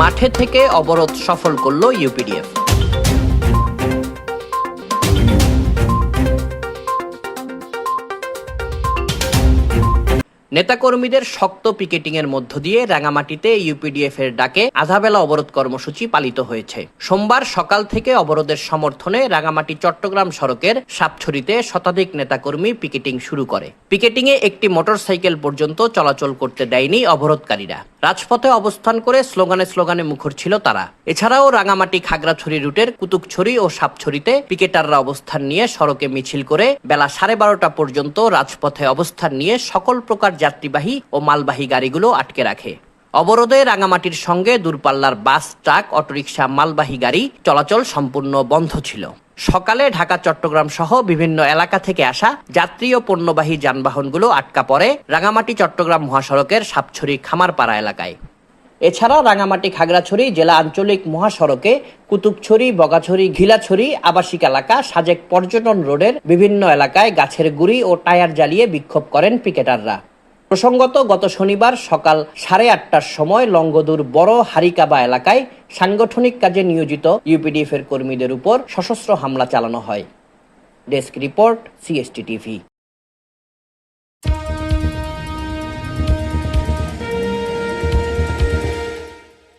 মাঠে থেকে অবরোধ সফল করল ইউপিডিএফ। নেতাকর্মীদের শক্ত পিকেটিংয়ের মধ্য দিয়ে রাঙামাটিতে ইউপিডিএফ এর ডাকে আধাবেলা অবরোধ কর্মসূচি পালিত হয়েছে। সোমবার সকাল থেকে অবরোধের সমর্থনে রাঙামাটি চট্টগ্রাম সড়কের সাপছড়িতে শতাধিক নেতাকর্মী পিকেটিং শুরু করে। পিকেটিংয়ে একটি মোটরসাইকেল পর্যন্ত চলাচল করতে দেয়নি অবরোধকারীরা। রাজপথে অবস্থান করে স্লোগানে স্লোগানে মুখর ছিল তারা। এছাড়াও রাঙামাটি খাগড়াছড়ি রুটের কুতুকছড়ি ও সাপছড়িতে পিকেটাররা অবস্থান নিয়ে সড়কে মিছিল করে বেলা সাড়ে বারোটা পর্যন্ত রাজপথে অবস্থান নিয়ে সকল প্রকার যাত্রীবাহী ও মালবাহী গাড়িগুলো আটকে রাখে। অবরোধে রাঙামাটির সঙ্গে দূরপাল্লার বাস, ট্রাক, অটোরিকশা, মালবাহী গাড়ি চলাচল সম্পূর্ণ বন্ধ ছিল। সকালে ঢাকা, চট্টগ্রাম সহ বিভিন্ন এলাকা থেকে আসা যাত্রী ও পণ্যবাহী যানবাহনগুলো আটকা পড়ে রাঙামাটি, চট্টগ্রাম মহাসড়কের সাপছড়ি খামারপাড়া এলাকায়। এছাড়া রাঙামাটি, খাগড়াছড়ি জেলা আঞ্চলিক মহাসড়কে কুতুবছড়ি, বগাছড়ি, ঘিলাছড়ি আবাসিক এলাকা সাজেক পর্যটন রোডের বিভিন্ন এলাকায় গাছের গুড়ি ও টায়ার জ্বালিয়ে বিক্ষোভ করেন পিকেটাররা। প্রসঙ্গত, গত শনিবার সকাল সাড়ে আটটার সময় লঙ্গদুর বড় হারিকাবা এলাকায় সাংগঠনিক কাজে নিয়োজিত ইউপিডিএফ এর কর্মীদের উপর সশস্ত্র হামলা চালানো হয়। Desk report, CST TV.